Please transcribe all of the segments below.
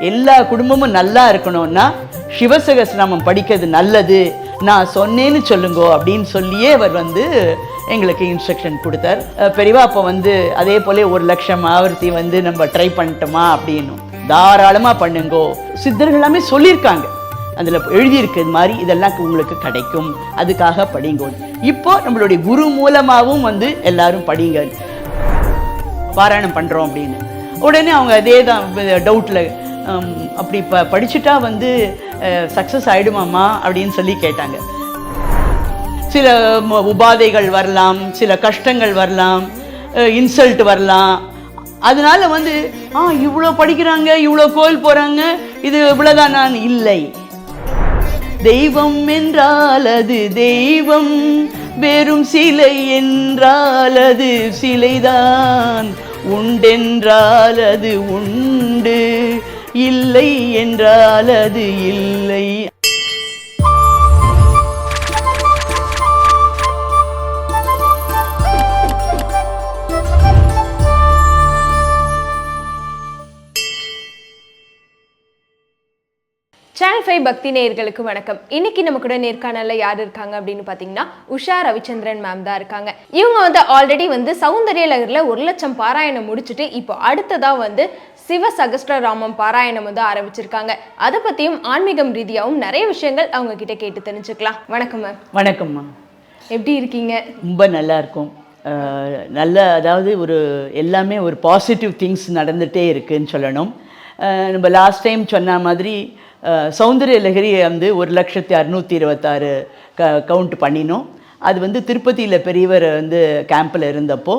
எல்லா குடும்பமும் நல்லா இருக்கணும்னா சிவசகஸ்நாமம் படிக்கிறது நல்லது. நான் சொன்னேன்னு சொல்லுங்கோ அப்படின்னு சொல்லியே அவர் வந்து எங்களுக்கு இன்ஸ்ட்ரக்ஷன் கொடுத்தார். பெரியவா அப்போ வந்து அதே போல ஒரு லட்சம் ஆவர்த்தி வந்து நம்ம ட்ரை பண்ணிட்டோமா அப்படின்னு. தாராளமாக பண்ணுங்கோ. சித்தர்கள் எல்லாமே சொல்லியிருக்காங்க. அதில் எழுதியிருக்கு இது மாதிரி இதெல்லாம் உங்களுக்கு கிடைக்கும். அதுக்காக படிங்கோ. இப்போ நம்மளுடைய குரு மூலமாகவும் வந்து எல்லாரும் படிங்க. பாராயணம் பண்ணுறோம் அப்படின்னு. உடனே அவங்க அதே தான் டவுட்டில் அப்படி ப படிச்சுட்டா வந்து சக்ஸஸ் ஆகிடுமாம்மா அப்படின்னு சொல்லி கேட்டாங்க. சில உபாதைகள் வரலாம் சில கஷ்டங்கள் வரலாம் இன்சல்ட் வரலாம். அதனால வந்து ஆ இவ்வளோ படிக்கிறாங்க இவ்வளோ கோயில் போகிறாங்க இது இவ்வளோதான் நான் இல்லை. தெய்வம் என்றால் அது தெய்வம் வெறும் சிலை என்றால் அது சிலைதான். உண்டென்றால் அது உண்டு. இல்லை என்றால் அது இல்லை. சேனல் ஃபைவ் பக்தி நேயர்களுக்கு வணக்கம். இன்னைக்கு நம்ம கூட நேர்காணல யார் இருக்காங்க அப்படின்னு பார்த்தீங்கன்னா உஷா ரவிச்சந்திரன் மேம் தான் இருக்காங்க. இவங்க வந்து ஆல்ரெடி வந்து சௌந்தர்ய நகர்ல ஒரு லட்சம் பாராயணம் முடிச்சுட்டு இப்போ அடுத்ததா வந்து சிவ சகஸ்ரராமம் பாராயணம் வந்து ஆரம்பிச்சிருக்காங்க. அதை பற்றியும் ஆன்மீகம் ரீதியாகவும் நிறைய விஷயங்கள் அவங்க கிட்ட கேட்டு தெரிஞ்சுக்கலாம். வணக்கம் மேம் வணக்கம்மா எப்படி இருக்கீங்க? ரொம்ப நல்லா இருக்கும். நல்ல அதாவது ஒரு எல்லாமே ஒரு பாசிட்டிவ் திங்ஸ் நடந்துகிட்டே இருக்குன்னு சொல்லணும். நம்ம லாஸ்ட் டைம் சொன்ன மாதிரி சௌந்தர்ய லஹரி வந்து ஒரு லட்சத்தி அறுநூற்றி இருபத்தாறு க கவுண்ட் பண்ணினோம். அது வந்து திருப்பதியில் பெரியவர் வந்து கேம்பில் இருந்தப்போ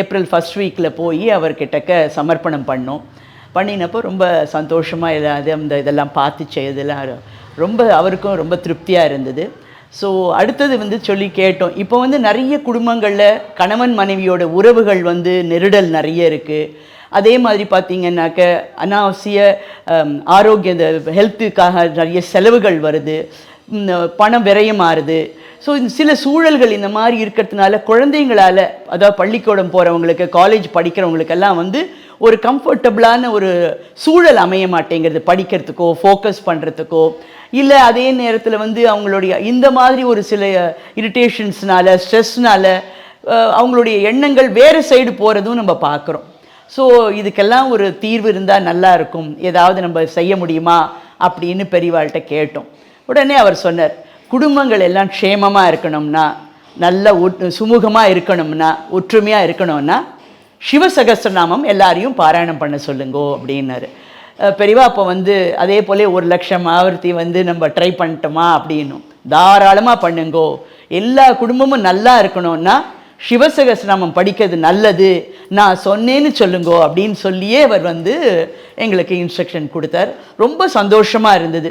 ஏப்ரல் ஃபஸ்ட் வீக்கில் போய் அவர்கிட்டக்க சமர்ப்பணம் பண்ணோம். பண்ணினப்போ ரொம்ப சந்தோஷமாக இல்லாது அந்த இதெல்லாம் பார்த்து செய்ததெல்லாம் ரொம்ப அவருக்கும் ரொம்ப திருப்தியாக இருந்தது. ஸோ அடுத்தது வந்து சொல்லி கேட்டோம். இப்போ வந்து நிறைய குடும்பங்களில் கணவன் மனைவியோட உறவுகள் வந்து நெருடல் நிறைய இருக்குது அதே மாதிரி பார்த்தீங்கன்னாக்க அனாவசிய ஆரோக்கிய இந்த ஹெல்த்துக்காக நிறைய செலவுகள் வருது. பணம் பணம் விரயமாறுது ஸோ இந்த சில சூழல்கள் இந்த மாதிரி இருக்கிறதுனால குழந்தைங்களால் அதாவது பள்ளிக்கூடம் போகிறவங்களுக்கு காலேஜ் படிக்கிறவங்களுக்கெல்லாம் வந்து ஒரு கம்ஃபர்டபுளான ஒரு சூழல் அமைய மாட்டேங்கிறது படிக்கிறதுக்கோ ஃபோக்கஸ் பண்ணுறதுக்கோ இல்லை அதே நேரத்தில் வந்து அவங்களுடைய இந்த மாதிரி ஒரு சில இரிட்டேஷன்ஸ்னால ஸ்ட்ரெஸ்னால அவங்களுடைய எண்ணங்கள் வேறு சைடு போகிறதும் நம்ம பார்க்குறோம். ஸோ இதுக்கெல்லாம் ஒரு தீர்வு இருந்தால் நல்லா இருக்கும். ஏதாவது நம்ம செய்ய முடியுமா அப்படின்னு பெரியவாள்கிட்ட கேட்டோம். உடனே அவர் சொன்னார் குடும்பங்கள் எல்லாம் க்ஷேமமாக இருக்கணும்னா நல்ல ஒட் சுமூகமாக இருக்கணும்னா ஒற்றுமையாக இருக்கணும்னா சிவசகஸ்ரநாமம் எல்லாரையும் பாராயணம் பண்ண சொல்லுங்கோ அப்படின்னாரு. பெரியவா அப்போ வந்து அதே போல ஒரு லட்சம் ஆவர்த்தி வந்து நம்ம ட்ரை பண்ணிட்டோமா அப்படின்னும் தாராளமாக பண்ணுங்கோ. எல்லா குடும்பமும் நல்லா இருக்கணும்னா சிவசகசிரநாமம் படிக்கிறது நல்லது. நான் சொன்னேன்னு சொல்லுங்கோ அப்படின்னு சொல்லியே அவர் வந்து எங்களுக்கு இன்ஸ்ட்ரக்ஷன் கொடுத்தார். ரொம்ப சந்தோஷமாக இருந்தது.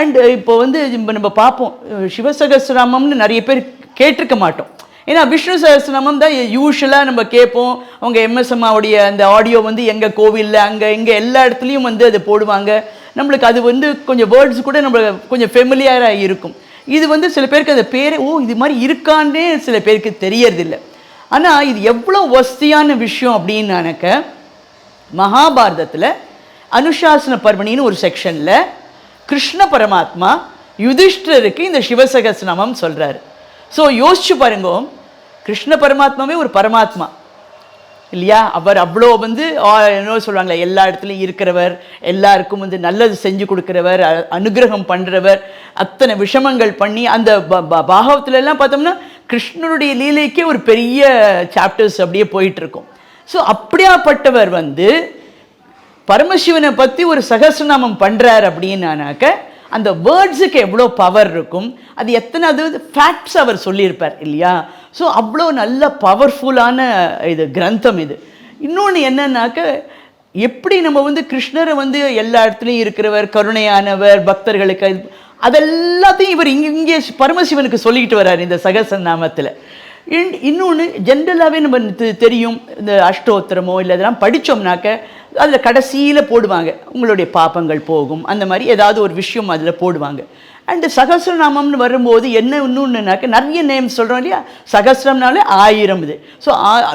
அண்ட் இப்போ வந்து இப்போ நம்ம பார்ப்போம். சிவசகசிரநாமம்னு நிறைய பேர் கேட்டிருக்க மாட்டோம். ஏன்னா விஷ்ணு சகஸ்ரநாமம் தான் யூஸ்வலாக நம்ம கேட்போம். அவங்க எம்எஸ்எம்மாவுடைய அந்த ஆடியோ வந்து எங்கள் கோவிலில் அங்கே இங்கே எல்லா இடத்துலையும் வந்து அது போடுவாங்க. நம்மளுக்கு அது வந்து கொஞ்சம் வேர்ட்ஸ் கூட நம்மளுக்கு கொஞ்சம் ஃபெமிலியராக இருக்கும். இது வந்து சில பேருக்கு அந்த பேர் ஓ இது மாதிரி இருக்கான்னே சில பேருக்கு தெரியறதில்ல. ஆனால் இது எவ்வளோ வசதியான விஷயம் அப்படின்னு மகாபாரதத்தில் அனுஷாசன பர்மணின்னு ஒரு செக்ஷனில் கிருஷ்ண பரமாத்மா யுதிஷ்டருக்கு இந்த சிவசகஸ்நாமம் சொல்கிறாரு ஸோ யோசிச்சு பாருங்க கிருஷ்ண பரமாத்மாவே ஒரு பரமாத்மா. இல்லையா? அவர் அவ்வளோ வந்து என்ன சொல்லுவாங்களே எல்லா இடத்துலையும் இருக்கிறவர் எல்லாருக்கும் வந்து நல்லது செஞ்சு கொடுக்குறவர் அ- அனுகிரகம் பண்ணுறவர் அத்தனை விஷமங்கள் பண்ணி அந்த ப- ப- பாகவத்துல எல்லாம் பார்த்தோம்னா கிருஷ்ணனுடைய லீலைக்கே ஒரு பெரிய சாப்டர்ஸ் அப்படியே போயிட்டுருக்கும். ஸோ அப்படியாப்பட்டவர் வந்து பரமசிவனை பற்றி ஒரு சகஸ்ரநாமம் பண்ணுறார் அப்படின்னானாக்க அந்த வேர்ட்ஸுக்கு எவ்வளோ பவர் இருக்கும் அது எத்தனை அது ஃபேக்ட்ஸ் அவர் சொல்லியிருப்பார் இல்லையா? ஸோ அவ்வளோ நல்ல பவர்ஃபுல்லான இது கிரந்தம் இது. இன்னொன்று என்னன்னாக்க எப்படி நம்ம வந்து கிருஷ்ணரை வந்து எல்லா இடத்துலையும் இருக்கிறவர் கருணையானவர் பக்தர்களுக்கு அதெல்லாத்தையும் இவர் இங்கே இங்கே பரமசிவனுக்கு சொல்லிக்கிட்டு வர்றார் இந்த சகஸ்ரநாமத்தில் இன்னொன்று ஜென்ரலாகவே நம்ம தெரியும் இந்த அஷ்டோத்திரமோ இல்லை இதெல்லாம் படித்தோம்னாக்க அதில் கடைசியில் போடுவாங்க உங்களுடைய பாப்பங்கள் போகும் அந்த மாதிரி ஏதாவது ஒரு விஷயம் அதில் போடுவாங்க. அண்டு சகசிரநாமம்னு வரும்போது என்ன இன்னொன்றுனாக்க நிறைய நேம் சொல்கிறோம் இல்லையா? சகசிரம்னாலே ஆயிரம் இது. ஸோ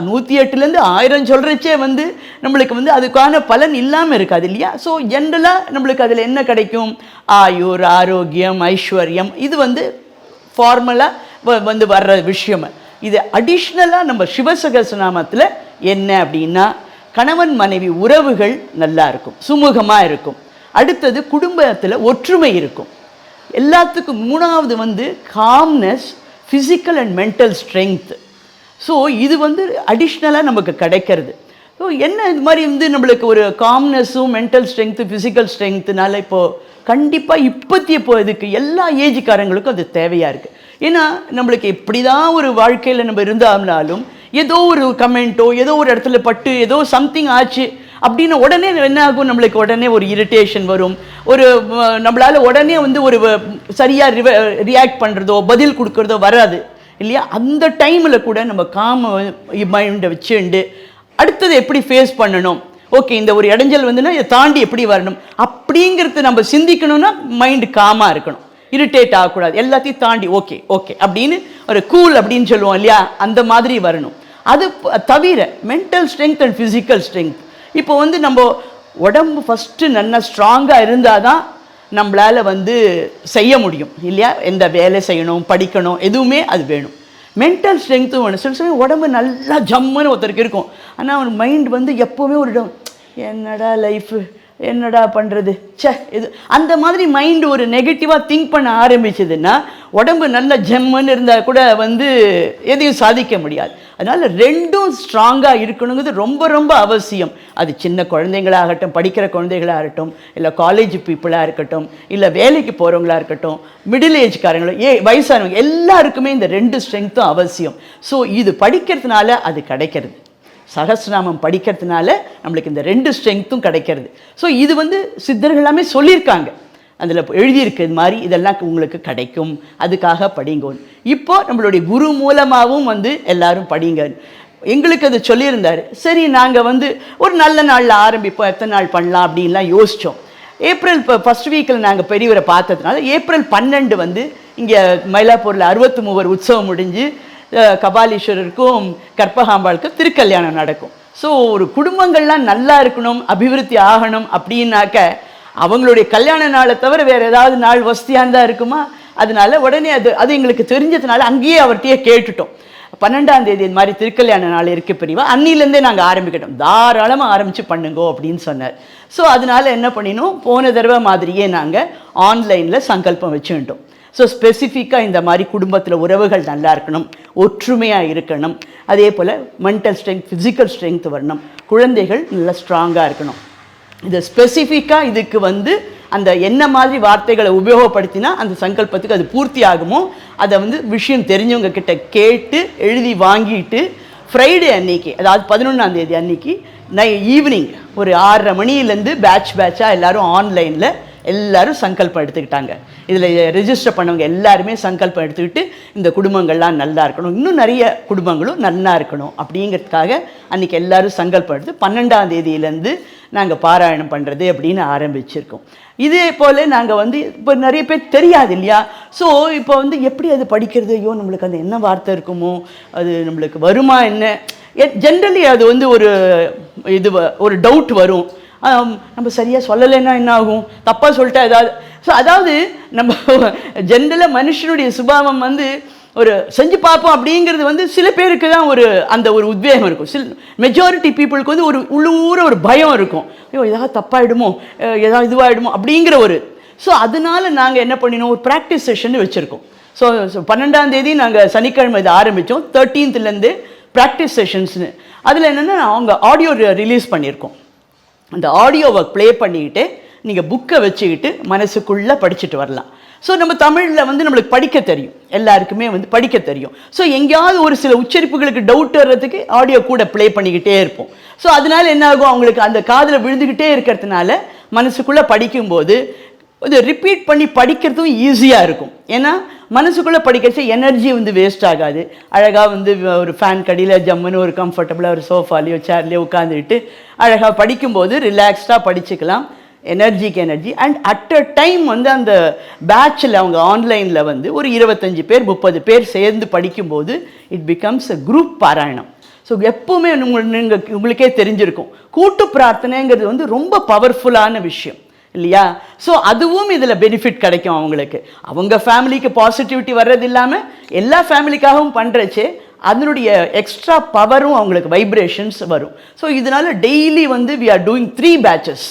நூற்றி எட்டுலேருந்து ஆயிரம் சொல்கிறச்சே வந்து நம்மளுக்கு வந்து அதுக்கான பலன் இல்லாமல் இருக்காது இல்லையா? ஸோ ஜென்ரலாக நம்மளுக்கு அதில் என்ன கிடைக்கும்? ஆயுர் ஆரோக்கியம் ஐஸ்வர்யம் இது வந்து ஃபார்மலாக வந்து வர்ற விஷயம். இது அடிஷ்னலாக நம்ம சிவசகசநாமத்தில் என்ன அப்படின்னா கணவன் மனைவி உறவுகள் நல்லா இருக்கும் சுமூகமாக இருக்கும். அடுத்தது குடும்பத்தில் ஒற்றுமை இருக்கும். எல்லாத்துக்கும் மூணாவது வந்து calmness physical and mental strength so இது வந்து அடிஷ்னலாக நமக்கு கிடைக்கிறது. ஸோ என்ன இது மாதிரி வந்து நம்மளுக்கு ஒரு காம்னஸும் மென்டல் ஸ்ட்ரென்த்து ஃபிசிக்கல் ஸ்ட்ரென்த்துனால இப்போது கண்டிப்பாக இப்போத்திய இப்போ இதுக்கு எல்லா ஏஜுக்காரங்களுக்கும் அது தேவையாக இருக்குது ஏன்னா நம்மளுக்கு எப்படி தான் ஒரு வாழ்க்கையில் நம்ம இருந்தாலும் ஏதோ ஒரு கமெண்ட்டோ ஏதோ ஒரு இடத்துல பட்டு ஏதோ சம்திங் ஆச்சு அப்படின்னு உடனே என்ன ஆகும்? நம்மளுக்கு உடனே ஒரு இரிட்டேஷன் வரும். ஒரு நம்மளால் நம்மளால உடனே வந்து ஒரு சரியாக ரியாக்ட் பண்ணுறதோ பதில் கொடுக்குறதோ வராது. இல்லையா? அந்த டைமில் கூட நம்ம காம மைண்டை வச்சுண்டு அடுத்தது எப்படி ஃபேஸ் பண்ணணும்? ஓகே இந்த ஒரு இடைஞ்சல் வந்துன்னா இதை தாண்டி எப்படி வரணும்? அப்படிங்கிறது நம்ம சிந்திக்கணும்னா மைண்டு காமாக இருக்கணும். இரிட்டேட் ஆகக்கூடாது. எல்லாத்தையும் தாண்டி ஓகே ஓகே அப்படின்னு ஒரு கூல் அப்படின்னு சொல்லுவோம் இல்லையா? அந்த மாதிரி வரணும். அது தவிர mental strength and physical strength இப்போ வந்து நம்ம உடம்பு ஃபஸ்ட்டு நல்லா ஸ்ட்ராங்காக இருந்தால் தான் நம்மளால் வந்து செய்ய முடியும் இல்லையா? எந்த வேலை செய்யணும் படிக்கணும் எதுவுமே அது வேணும். மென்டல் ஸ்ட்ரென்த்தும் வேணும் சில சமயம் உடம்பு நல்லா ஜம்முன்னு ஒருத்தருக்கு இருக்கும். ஆனால் அவன் மைண்ட் வந்து எப்போவுமே ஒரு இடம் என்னடா லைஃபு என்னடா பண்ணுறது ச்சே இது அந்த மாதிரி மைண்டு ஒரு நெகட்டிவாக திங்க் பண்ண ஆரம்பிச்சதுன்னா உடம்பு நல்ல ஜெம்முன்னு இருந்தால் கூட வந்து எதையும் சாதிக்க முடியாது. அதனால் ரெண்டும் ஸ்ட்ராங்காக இருக்கணுங்கிறது ரொம்ப ரொம்ப அவசியம். அது சின்ன குழந்தைங்களாகட்டும் படிக்கிற குழந்தைகளாகட்டும் இல்லை காலேஜ் பீப்புளாக இருக்கட்டும் இல்லை வேலைக்கு போகிறவங்களா இருக்கட்டும் மிடில் ஏஜ்காரங்களும் ஏ வயசானவங்க எல்லாருக்குமே இந்த ரெண்டு ஸ்ட்ரென்த்தும் அவசியம். ஸோ இது படிக்கிறதுனால அது கிடைக்கிறது. சகசிரநாமம் படிக்கிறதுனால நம்மளுக்கு இந்த ரெண்டு ஸ்ட்ரெங்க்த்தும் கிடைக்கிறது. ஸோ இது வந்து சித்தர்கள் எல்லாமே சொல்லியிருக்காங்க. அதில் எழுதியிருக்கிறது மாதிரி இதெல்லாம் உங்களுக்கு கிடைக்கும் அதுக்காக படிங்கோன்னு இப்போ நம்மளுடைய குரு மூலமாகவும் வந்து எல்லாரும் படிங்க. எங்களுக்கு அது சொல்லியிருந்தார். சரி நாங்கள் வந்து ஒரு நல்ல நாளில் ஆரம்பிப்போம் எத்தனை நாள் பண்ணலாம் அப்படின்லாம் யோசித்தோம் ஏப்ரல் இப்போ ஃபஸ்ட் வீக்கில் நாங்கள் பெரியவரை பார்த்ததுனால ஏப்ரல் பன்னெண்டு வந்து இங்கே மயிலாப்பூரில் அறுபத்து மூவர் உற்சவம் முடிஞ்சு கபாலீஸ்வரருக்கும் கற்பகாம்பாளுக்கும் திருக்கல்யாணம் நடக்கும். ஸோ ஒரு குடும்பங்கள்லாம் நல்லா இருக்கணும் அபிவிருத்தி ஆகணும் அப்படின்னாக்க அவங்களுடைய கல்யாண நாளை தவிர வேறு ஏதாவது நாள் வசதியாக தான் இருக்குமா? அதனால உடனே அது அது எங்களுக்கு தெரிஞ்சதுனால அங்கேயே அவர்கிட்டயே கேட்டுட்டோம். பன்னெண்டாம் தேதி இந்த மாதிரி திருக்கல்யாண நாள் இருக்குது பிரிவா அன்னிலேருந்தே நாங்கள் ஆரம்பிக்கிட்டோம். தாராளமாக ஆரம்பித்து பண்ணுங்கோ அப்படின்னு சொன்னார். ஸோ அதனால என்ன பண்ணினோம்? போன தடவை மாதிரியே நாங்கள் ஆன்லைனில் சங்கல்பம் வச்சுட்டோம் ஸோ ஸ்பெசிஃபிக்காக இந்த மாதிரி குடும்பத்தில் உறவுகள் நல்லா இருக்கணும் ஒற்றுமையாக இருக்கணும் அதே போல் மென்டல் ஸ்ட்ரென்த் ஃபிசிக்கல் ஸ்ட்ரென்த் வரணும் குழந்தைகள் நல்லா ஸ்ட்ராங்காக இருக்கணும். இது ஸ்பெசிஃபிக்காக இதுக்கு வந்து அந்த என்ன மாதிரி வார்த்தைகளை உபயோகப்படுத்தினா அந்த சங்கல்பத்துக்கு அது பூர்த்தி ஆகுமோ அதை வந்து விஷயம் தெரிஞ்சவங்க கிட்ட கேட்டு எழுதி வாங்கிட்டு ஃப்ரைடே அன்னைக்கு அதாவது பதினொன்றாம் தேதி அன்னைக்கு நை ஈவினிங் ஒரு ஆறரை மணிலேருந்து பேட்ச் பேட்சாக எல்லாரும் ஆன்லைனில் எல்லாரும் சங்கல்பம் எடுத்துக்கிட்டாங்க. இதில் ரெஜிஸ்டர் பண்ணவங்க எல்லாருமே சங்கல்பம் எடுத்துக்கிட்டு இந்த குடும்பங்கள்லாம் நல்லா இருக்கணும். இன்னும் நிறைய குடும்பங்களும் நல்லா இருக்கணும் அப்படிங்கிறதுக்காக அன்றைக்கி எல்லாரும் சங்கல்பம் எடுத்து பன்னெண்டாம் தேதியிலேருந்து நாங்கள் பாராயணம் பண்ணுறது அப்படின்னு ஆரம்பிச்சிருக்கோம். இதே போல் நாங்கள் வந்து இப்போ நிறைய பேர் தெரியாது இல்லையா? ஸோ இப்போ வந்து எப்படி அது படிக்கிறது? ஐயோ நம்மளுக்கு அந்த என்ன வார்த்தை இருக்குமோ? அது நம்மளுக்கு வருமா என்ன? ஜென்ரலி அது வந்து ஒரு இது வ- ஒரு டவுட் வரும். நம்ம சரியாக சொல்லலைன்னா என்ன ஆகும் தப்பாக சொல்லிட்டா ஏதாவது? ஸோ அதாவது நம்ம ஜென்ரலாக மனுஷனுடைய சுபாவம் வந்து ஒரு செஞ்சு பார்ப்போம் அப்படிங்கிறது வந்து சில பேருக்கு தான் ஒரு அந்த ஒரு உத்வேகம் இருக்கும். சில மெஜாரிட்டி பீப்புளுக்கு வந்து ஒரு உள்ளூர ஒரு பயம் இருக்கும். ஐயோ ஏதாவது தப்பாயிடுமோ? ஏதாவது இதுவாகிடுமோ அப்படிங்கிற ஒரு. ஸோ அதனால நாங்கள் என்ன பண்ணினோம்? ஒரு ப்ராக்டிஸ் செஷன் வச்சுருக்கோம். ஸோ பன்னெண்டாம் தேதி நாங்கள் சனிக்கிழமை இதை ஆரம்பித்தோம் தேர்ட்டீன்த்துலேருந்து ப்ராக்டிஸ் செஷன்ஸ்னு அதில் என்னென்னா அவங்க ஆடியோ ரிலீஸ் பண்ணியிருக்கோம். அந்த ஆடியோவை ப்ளே பண்ணிக்கிட்டு நீங்கள் புக்கை வச்சுக்கிட்டு மனசுக்குள்ளே படிச்சுட்டு வரலாம். ஸோ நம்ம தமிழில் வந்து நம்மளுக்கு படிக்க தெரியும். எல்லாருக்குமே வந்து படிக்க தெரியும். ஸோ எங்கேயாவது ஒரு சில உச்சரிப்புகளுக்கு டவுட் வர்றதுக்கு ஆடியோ கூட ப்ளே பண்ணிக்கிட்டே இருப்போம். ஸோ அதனால என்ன ஆகும்? அவங்களுக்கு அந்த காதில் விழுந்துக்கிட்டே இருக்கிறதுனால மனசுக்குள்ளே படிக்கும்போது கொஞ்சம் ரிப்பீட் பண்ணி படிக்கிறதும் ஈஸியாக இருக்கும். ஏன்னா மனசுக்குள்ளே படிக்கிறச்சு எனர்ஜி வந்து வேஸ்ட் ஆகாது. அழகாக வந்து ஒரு ஃபேன் கடியில் ஜம்முன்னு ஒரு கம்ஃபர்டபுளாக ஒரு சோஃபாலேயோ சேர்லேயோ உட்காந்துட்டு அழகாக படிக்கும்போது ரிலாக்ஸ்டாக படிச்சுக்கலாம். எனர்ஜிக்கு energy and at a time வந்து அந்த பேட்சில் அவங்க ஆன்லைனில் வந்து ஒரு இருபத்தஞ்சு பேர் முப்பது பேர் சேர்ந்து படிக்கும்போது இட் பிகம்ஸ் அ குரூப் பாராயணம். ஸோ எப்போவுமே உங்களுக்கு உங்களுக்கே தெரிஞ்சிருக்கும். கூட்டு பிரார்த்தனைங்கிறது வந்து ரொம்ப பவர்ஃபுல்லான விஷயம். இல்லையா? ஸோ அதுவும் இதில் பெனிஃபிட் கிடைக்கும் அவங்களுக்கு. அவங்க ஃபேமிலிக்கு பாசிட்டிவிட்டி வர்றது இல்லாமல் எல்லா ஃபேமிலிக்காகவும் பண்ணுறச்சே அதனுடைய எக்ஸ்ட்ரா பவரும் அவங்களுக்கு வைப்ரேஷன்ஸ் வரும். ஸோ இதனால் டெய்லி வந்து we are doing three batches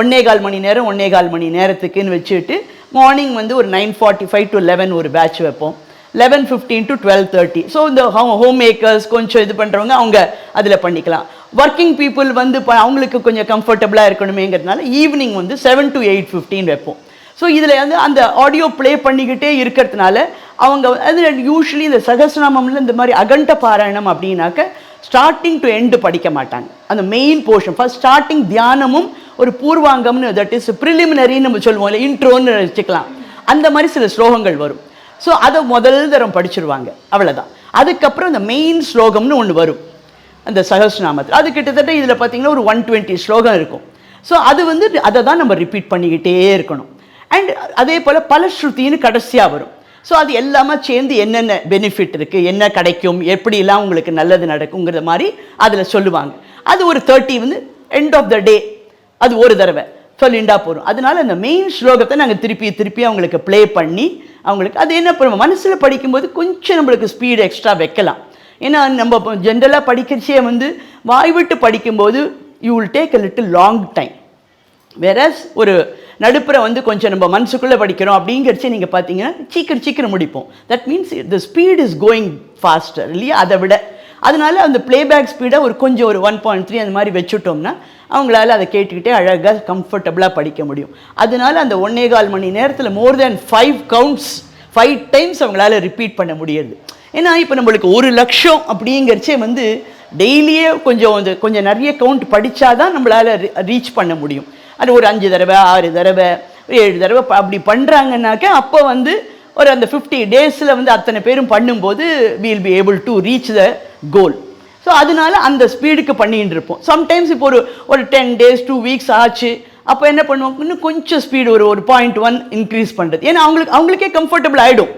ஒன்னே கால் மணி நேரம் ஒன்னே கால் மணி நேரத்துக்குன்னு வச்சுட்டு மார்னிங் வந்து ஒரு nine forty five to eleven ஒரு பேட்ச் வைப்போம். Eleven fifteen to twelve thirty so இந்த ஹோம் மேக்கர்ஸ் கொஞ்சம் இது பண்ணுறவங்க அவங்க அதில் பண்ணிக்கலாம். ஒர்க்கிங் பீப்புள் வந்து இப்போ அவங்களுக்கு கொஞ்சம் கம்ஃபர்டபுளாக இருக்கணுமேங்கிறதுனால ஈவினிங் வந்து செவன் டு எயிட் ஃபிஃப்டீன் வைப்போம். ஸோ இதில் வந்து அந்த ஆடியோ ப்ளே பண்ணிக்கிட்டே இருக்கிறதுனால அவங்க அது யூஸ்வலி இந்த சகசிரநாமம்ல இந்த மாதிரி அகண்ட பாராயணம் அப்படின்னாக்க ஸ்டார்டிங் டு எண்டு படிக்க மாட்டாங்க. அந்த மெயின் போர்ஷன் ஃபர்ஸ்ட் ஸ்டார்டிங் தியானமும் ஒரு பூர்வாங்கம்னு தட் இஸ் ப்ரிலிமினரின்னு நம்ம சொல்லுவோம் இல்லை இன்ட்ரோன்னு வச்சுக்கலாம். அந்த மாதிரி சில ஸ்லோகங்கள் வரும். ஸோ அதை முதல் தரம் படிச்சிருவாங்க. அவ்வளோதான் அதுக்கப்புறம் இந்த மெயின் ஸ்லோகம்னு ஒன்று வரும். அந்த சகஸ்நாமத்தில் அது கிட்டத்தட்ட இதில் பார்த்தீங்கன்னா ஒரு ஒன் டுவெண்ட்டி ஸ்லோகம் இருக்கும். ஸோ அது வந்து அதை தான் நம்ம ரிப்பீட் பண்ணிக்கிட்டே இருக்கணும். அண்ட் அதே போல் பல ஸ்ருத்தின்னு கடைசியாக வரும். ஸோ அது எல்லாமே சேர்ந்து என்னென்ன பெனிஃபிட் இருக்குது என்ன கிடைக்கும் எப்படிலாம் உங்களுக்கு நல்லது நடக்குங்கிற மாதிரி அதில் சொல்லுவாங்க. அது ஒரு தேர்ட்டி வந்து எண்ட் ஆஃப் த டே அது ஒரு தடவை. சொல்லிண்டா போகிறோம் அதனால அந்த மெயின் ஸ்லோகத்தை நாங்கள் திருப்பி திருப்பி அவங்களுக்கு ப்ளே பண்ணி அவங்களுக்கு அது என்ன பண்ணுவோம்? மனசில் படிக்கும்போது கொஞ்சம் நம்மளுக்கு ஸ்பீடு எக்ஸ்ட்ரா வைக்கலாம். ஏன்னா நம்ம ஜென்ரலாக படிக்கிறச்சே வந்து வாய் விட்டு படிக்கும்போது you will take a little long time whereas ஒரு நடுப்புற வந்து கொஞ்சம் நம்ம மனசுக்குள்ளே படிக்கிறோம் அப்படிங்கிறச்சே நீங்கள் பார்த்தீங்கன்னா சீக்கிரம் சீக்கிரம் முடிப்போம். That means the speed is going faster இல்லையா? அதை விட. அதனால அந்த பிளேபேக் ஸ்பீடை ஒரு கொஞ்சம் ஒரு ஒன் பாயிண்ட் த்ரீ அந்த மாதிரி வச்சுட்டோம்னா அவங்களால அதை கேட்டுக்கிட்டே அழகாக கம்ஃபர்டபுளாக படிக்க முடியும். அதனால அந்த ஒன்னே கால் மணி நேரத்தில் more than five counts five times அவங்களால ரிப்பீட் பண்ண முடியுது ஏன்னா இப்போ நம்மளுக்கு ஒரு லட்சம் அப்படிங்கிறச்சே வந்து டெய்லியே கொஞ்சம் வந்து கொஞ்சம் நிறைய கவுண்ட் படித்தா தான் நம்மளால் ரீச் பண்ண முடியும். அது ஒரு அஞ்சு தடவை ஆறு தடவை ஒரு ஏழு தடவை அப்படி பண்ணுறாங்கன்னாக்க அப்போ வந்து ஒரு அந்த ஃபிஃப்டி டேஸில் வந்து அத்தனை பேரும் பண்ணும்போது we'll be able to reach the goal so அதனால அந்த ஸ்பீடுக்கு பண்ணிகிட்டு இருப்போம். சம்டைம்ஸ் இப்போ ஒரு ஒரு டென் டேஸ் டூ வீக்ஸ் ஆச்சு. அப்போ என்ன பண்ணுவோம்? இன்னும் கொஞ்சம் ஸ்பீடு ஒரு ஒரு பாயிண்ட் ஒன் இன்க்ரீஸ் பண்ணுறது ஏன்னா அவங்களுக்கு அவங்களுக்கே கம்ஃபர்டபுள் ஆகிடும்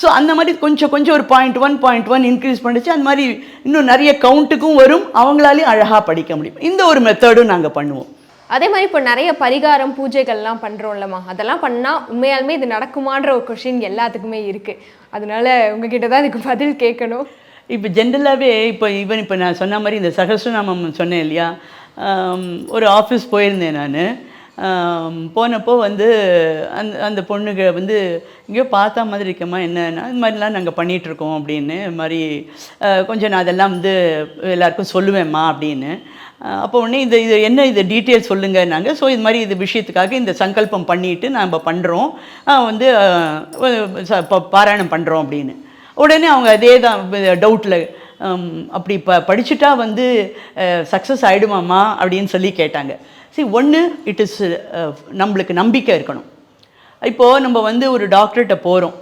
ஸோ அந்த மாதிரி கொஞ்சம் கொஞ்சம் ஒரு point one point one increase பண்ணுச்சு அந்த மாதிரி இன்னும் நிறைய கவுண்ட்டுக்கும் வரும். அவங்களாலையும் அழகாக படிக்க முடியும். இந்த ஒரு மெத்தடும் நாங்கள் பண்ணுவோம். அதே மாதிரி இப்போ நிறைய பரிகாரம் பூஜைகள்லாம் பண்ணுறோம்லம்மா அதெல்லாம் பண்ணால் உண்மையாலுமே இது நடக்குமான்ற ஒரு கொஷின் எல்லாத்துக்குமே இருக்குது அதனால உங்ககிட்ட தான் இதுக்கு பதில் கேட்கணும். இப்போ ஜென்ரலாகவே இப்போ ஈவன் இப்போ நான் சொன்ன மாதிரி இந்த சகஸ்ரநாமம் சொன்னேன் இல்லையா? ஒரு ஆஃபீஸ் போயிருந்தேன் நான். போனப்போ வந்து அந்த அந்த பொண்ணுங்க வந்து எங்கேயோ பார்த்தா மாதிரி இருக்கம்மா என்னன்னா இது மாதிரிலாம் நாங்கள் பண்ணிகிட்ருக்கோம் அப்படின்னு இது மாதிரி கொஞ்சம் நான் அதெல்லாம் வந்து எல்லாருக்கும் சொல்லுவேம்மா அப்படின்னு. அப்போ உடனே இது இது என்ன இது டீட்டெயில் சொல்லுங்கன்னாங்க. ஸோ இது மாதிரி இது விஷயத்துக்காக இந்த சங்கல்பம் பண்ணிட்டு நம்ம பண்ணுறோம் வந்து ச- ப- பாராயணம் பண்ணுறோம் அப்படின்னு. உடனே அவங்க அதே தான் டவுட்டில் அப்படி ப படிச்சுட்டா வந்து சக்ஸஸ் ஆகிடுமாம்மா அப்படின்னு சொல்லி கேட்டாங்க. சரி ஒன்று இட் இஸ் நம்மளுக்கு நம்பிக்கை இருக்கணும். இப்போது நம்ம வந்து ஒரு டாக்டர்கிட்ட போகிறோம்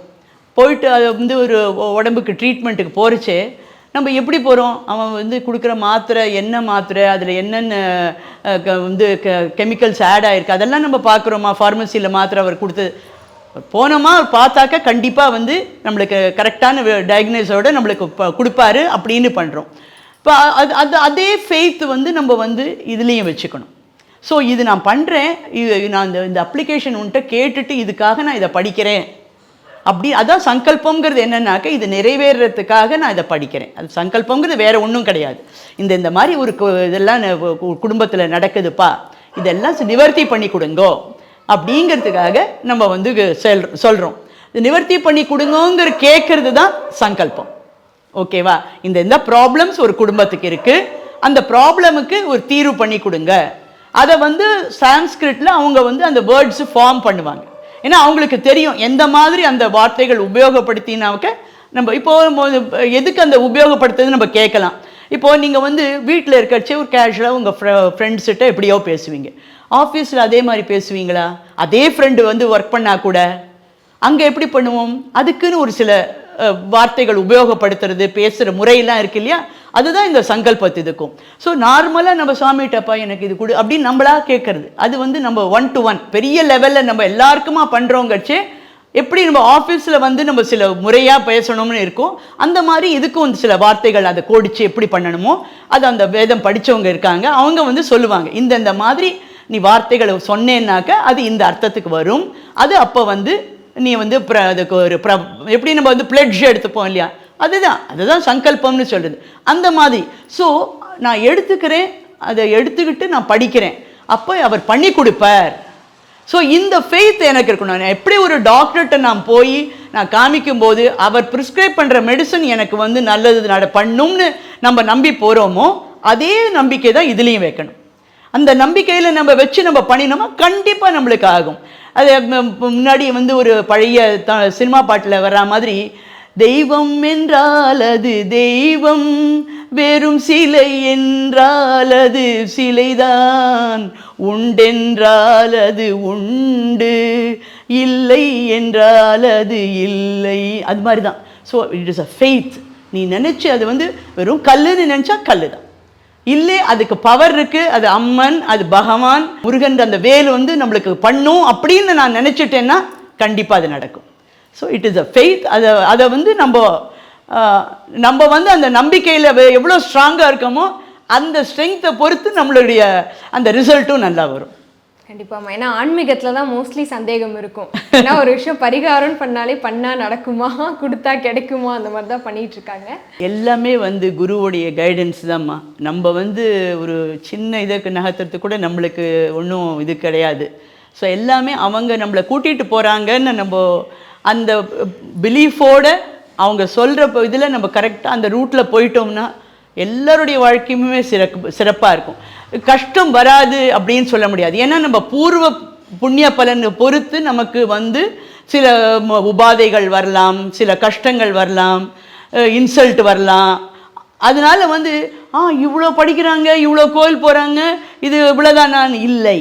போயிட்டு அதை வந்து ஒரு உடம்புக்கு ட்ரீட்மெண்ட்டுக்கு போகிறச்சே நம்ம எப்படி போகிறோம் அவன் வந்து கொடுக்குற மாத்திரை என்ன மாத்திரை அதில் என்னென்ன க- வந்து கெமிக்கல்ஸ் ஆட் ஆகிருக்கு அதெல்லாம் நம்ம பார்க்குறோமா? ஃபார்மசியில் மாத்திரை அவர் கொடுத்து போனோமா? பார்த்தாக்க கண்டிப்பாக வந்து நம்மளுக்கு கரெக்டான டயக்னோஸோட நம்மளுக்கு கொடுப்பாரு அப்படின்னு பண்ணுறோம் இப்போ அது அது அதே ஃபெய்த் வந்து நம்ம வந்து இதுலேயும் வச்சுக்கணும். ஸோ இது நான் பண்ணுறேன் இது நான் இந்த இந்த அப்ளிகேஷன் உன்ட்ட கேட்டுட்டு இதுக்காக நான் இதை படிக்கிறேன். அப்படி அதான் சங்கல்பங்கிறது என்னன்னாக்க இது நிறைவேறத்துக்காக நான் இதை படிக்கிறேன். அது சங்கல்பங்கிறது வேறு ஒன்றும் கிடையாது. இந்த இந்த மாதிரி ஒரு இதெல்லாம் குடும்பத்தில் நடக்குதுப்பா. இதெல்லாம் நிவர்த்தி பண்ணி கொடுங்கோ. அப்படிங்கிறதுக்காக நம்ம வந்து செல் சொல்கிறோம் இது நிவர்த்தி பண்ணி கொடுங்கோங்கிற கேட்கறது தான் சங்கல்பம். ஓகேவா? இந்த இந்த ப்ராப்ளம்ஸ் ஒரு குடும்பத்துக்கு இருக்குது அந்த ப்ராப்ளமுக்கு ஒரு தீர்வு பண்ணி கொடுங்க. அதை வந்து சான்ஸ்கிரிட்டில் அவங்க வந்து அந்த வேர்ட்ஸ் ஃபார்ம் பண்ணுவாங்க. ஏன்னா அவங்களுக்கு தெரியும் எந்த மாதிரி அந்த வார்த்தைகள் உபயோகப்படுத்தினாக்க நம்ம இப்போ எதுக்கு அந்த உபயோகப்படுத்துறது நம்ம கேட்கலாம். இப்போது நீங்கள் வந்து வீட்டில் இருக்கச்சே ஒரு கேஷுவலாக உங்கள் ஃப்ரெண்ட்ஸ்கிட்ட எப்படியோ பேசுவீங்க. ஆஃபீஸில் அதே மாதிரி பேசுவீங்களா? அதே ஃப்ரெண்டு வந்து ஒர்க் பண்ணால் கூட அங்கே எப்படி பண்ணுவோம்? அதுக்குன்னு ஒரு சில வார்த்தைகள் உபயோகப்படுத்துறது பேசுகிற முறையெல்லாம் இருக்கு இல்லையா? அதுதான் இந்த சங்கல்பத்து இதுக்கும். ஸோ நார்மலாக நம்ம சுவாமிகிட்டப்பா எனக்கு இது கொடு அப்படின்னு நம்மளா கேட்கறது அது வந்து நம்ம ஒன் டு ஒன் பெரிய லெவலில் நம்ம எல்லாருக்குமா பண்ணுறோங்கச்சே எப்படி நம்ம ஆஃபீஸில் வந்து நம்ம சில முறையாக பேசணும்னு இருக்கும் அந்த மாதிரி இதுக்கும் வந்து சில வார்த்தைகள் அதை கோடிச்சு எப்படி பண்ணணுமோ அது அந்த வேதம் படிச்சவங்க இருக்காங்க அவங்க வந்து சொல்லுவாங்க இந்தந்த மாதிரி நீ வார்த்தைகளை சொன்னேன்னாக்க அது இந்த அர்த்தத்துக்கு வரும். அது அப்போ வந்து நீ வந்து ப்ர அதுக்கு ஒரு ப்ர எப்படி நம்ம வந்து பிளட்ஜ் எடுத்துப்போம் இல்லையா? அதுதான் அதுதான் சங்கல்பம்னு சொல்கிறது அந்த மாதிரி. ஸோ நான் எடுத்துக்கிறேன் அதை எடுத்துக்கிட்டு நான் படிக்கிறேன். அப்போ அவர் பண்ணி கொடுப்பார். ஸோ இந்த ஃபெய்த் எனக்கு இருக்கணும். நான் எப்படி ஒரு டாக்டர்கிட்ட நான் போய் நான் காமிக்கும்போது அவர் ப்ரிஸ்கிரைப் பண்ணுற மெடிசன் எனக்கு வந்து நல்லது நட பண்ணும்னு நம்ம நம்பி போகிறோமோ அதே நம்பிக்கை தான் இதுலேயும் வைக்கணும். அந்த நம்பிக்கையில் நம்ம வச்சு நம்ம பண்ணினோமா கண்டிப்பாக நம்மளுக்கு ஆகும். அது முன்னாடி வந்து ஒரு பழைய த சினிமா பாட்டில் வர்ற மாதிரி தெய்வம் என்றால் அது தெய்வம் வெறும் சிலை என்றால் அது சிலைதான். உண்டென்றால் அது உண்டு இல்லை என்றால் அது இல்லை. அது மாதிரி தான் so it is a faith நீ நினச்சி அது வந்து வெறும் கல்லுன்னு நினச்சா கல்லு தான் இல்லை அதுக்கு பவர் இருக்குது அது அம்மன் அது பகவான் முருகன் அந்த வேல் வந்து நம்மளுக்கு பண்ணும் அப்படின்னு நான் நினச்சிட்டேன்னா கண்டிப்பாக அது நடக்கும். So it is a faith அதை அதை வந்து நம்ம நம்ம வந்து அந்த நம்பிக்கையில் எவ்வளோ ஸ்ட்ராங்காக இருக்கோமோ அந்த ஸ்ட்ரென்த்தை பொறுத்து நம்மளுடைய அந்த ரிசல்ட்டும் நல்லா வரும். கண்டிப்பாம்மா ஏன்னா ஆன்மீகத்துல தான் மோஸ்ட்லி சந்தேகம் இருக்கும். ஏன்னா ஒரு விஷயம் பரிகாரம் பண்ணாலே பண்ணா நடக்குமா? கொடுத்தா கிடைக்குமா? அந்த மாதிரி தான் பண்ணிட்டு இருக்காங்க. எல்லாமே வந்து குருவுடைய கைடன்ஸ் தான்மா நம்ம வந்து ஒரு சின்ன இதுக்கு நகர்த்துறதுக்கு கூட நம்மளுக்கு ஒன்றும் இது கிடையாது. ஸோ எல்லாமே அவங்க நம்மளை கூட்டிகிட்டு போகிறாங்கன்னு நம்ம அந்த பிலீஃபோட அவங்க சொல்கிற இதில் நம்ம கரெக்டாக அந்த ரூட்டில் போயிட்டோம்னா எல்லாருடைய வாழ்க்கையுமே சிறப்பு சிறப்பாக இருக்கும். கஷ்டம் வராது அப்படின்னு சொல்ல முடியாது. ஏன்னா நம்ம பூர்வ புண்ணிய பலனை பொறுத்து நமக்கு வந்து சில உபாதைகள் வரலாம் சில கஷ்டங்கள் வரலாம் இன்சல்ட் வரலாம். அதனால் வந்து ஆ இவ்வளோ படிக்கிறாங்க இவ்வளோ கோயில் போகிறாங்க இது இவ்வளோதான் நான் இல்லை.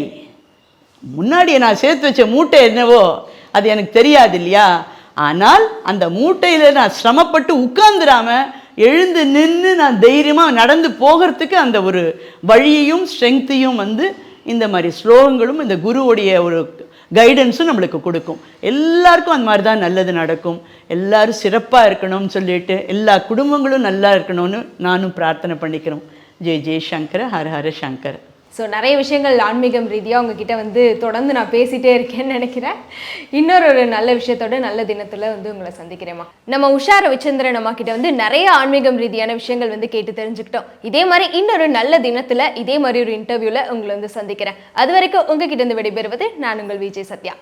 முன்னாடி நான் சேர்த்து வச்ச மூட்டை என்னவோ அது எனக்கு தெரியாது இல்லையா ஆனால் அந்த மூட்டையில் நான் சிரமப்பட்டு உட்கார்ந்துடாம எழுந்து நின்று நான் தைரியமாக நடந்து போகிறதுக்கு அந்த ஒரு வழியையும் ஸ்ட்ரெங்த்தையும் வந்து இந்த மாதிரி ஸ்லோகங்களும் இந்த குருவுடைய ஒரு கைடன்ஸும் நம்மளுக்கு கொடுக்கும். எல்லாருக்கும் அந்த மாதிரி தான் நல்லது நடக்கும். எல்லாரும் சிறப்பாக இருக்கணும்னு சொல்லிட்டு எல்லா குடும்பங்களும் நல்லா இருக்கணும்னு நானும் பிரார்த்தனை பண்ணிக்கிறோம். ஜெய் ஜெய் சங்கர் ஹர ஹர சங்கர். ஸோ நிறைய விஷயங்கள் ஆன்மீகம் ரீதியாக உங்ககிட்ட வந்து தொடர்ந்து நான் பேசிட்டே இருக்கேன்னு நினைக்கிறேன். இன்னொரு ஒரு நல்ல விஷயத்தோட நல்ல தினத்தில் வந்து உங்களை சந்திக்கிறேம்மா. நம்ம உஷா ரவிச்சந்திரன் அம்மா கிட்ட வந்து நிறைய ஆன்மீகம் ரீதியான விஷயங்கள் வந்து கேட்டு தெரிஞ்சுக்கிட்டோம். இதே மாதிரி இன்னொரு நல்ல தினத்தில் இதே மாதிரி ஒரு இன்டர்வியூவில் உங்களை வந்து சந்திக்கிறேன். அது வரைக்கும் உங்ககிட்ட இருந்து விடைபெறுவது நான் உங்கள் விஜய் சத்யா.